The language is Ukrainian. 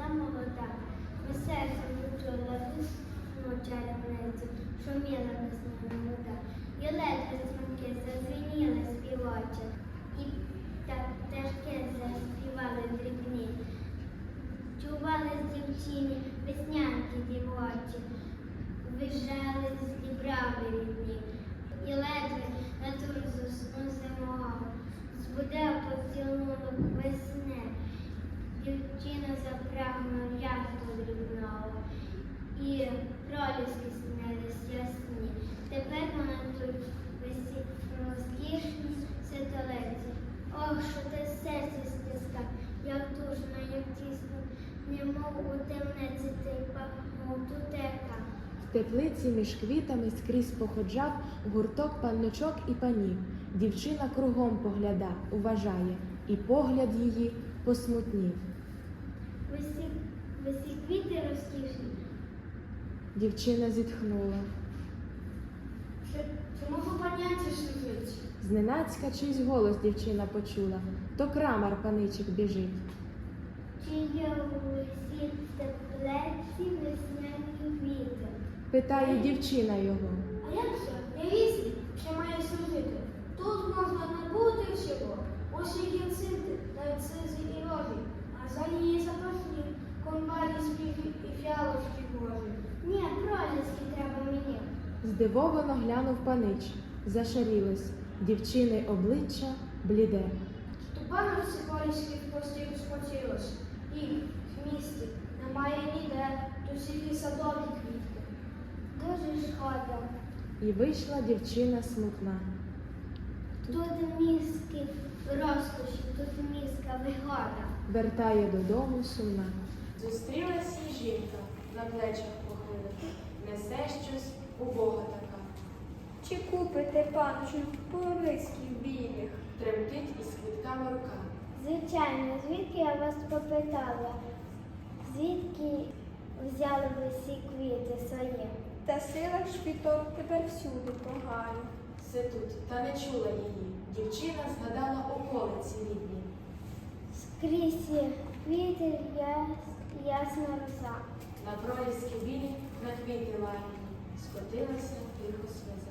прийшла молода, у серце почула весну чарівницю, шуміла весняна вода. І ледве дзвінки зазвеніли співоче, і та пташки заспівали дрібні. З дівчині веснянки дівочі, виїжджали з дібрави рідні, і ледве на тур засну зимову, збуде поцілунок весни, дівчина запрагнула ясно дрібного, і проліски снились ясні. Тепер вона тут висі розкішні святолиці. Ох, що те серце стиска, як тужно, як тісно, немов у темниці ти пахнув тутека. В теплиці між квітами скрізь походжав гурток панночок і панів. Дівчина кругом погляда, уважає, і погляд її посмутнів. Висі, висі квіти розкішні, Дівчина зітхнула. чому? Зненацька чийсь голос дівчина почула, то крамар паничик біжить. Чи є у теплеці весняний вітер? Питає дівчина його. Здивовано глянув панич. Зашарілось. Дівчини обличчя бліде. Тупано всі поліських постів спотілось. І в місті немає ніде, тут тільки садові квітки. Дуже шкода. І вийшла дівчина смутна. Тут мізки розкоші, тут мізка вигода. Вертає додому сумна. Зустрілась їй жінка, на плечах похилих, несе щось убога така, Чи купите панчу полисків білих? тремтить із квітками рука. Звичайно, звідки я вас попитала? Звідки взяли ви всі квіти свої? Та сила шпіток тепер всюди погано. Все тут, та не чула її. Дівчина згадала околиці рідні. Скрізь є квіти, я, ясна роса. На проліски білі, на квіти лагідні, скотилася тихо сльоза.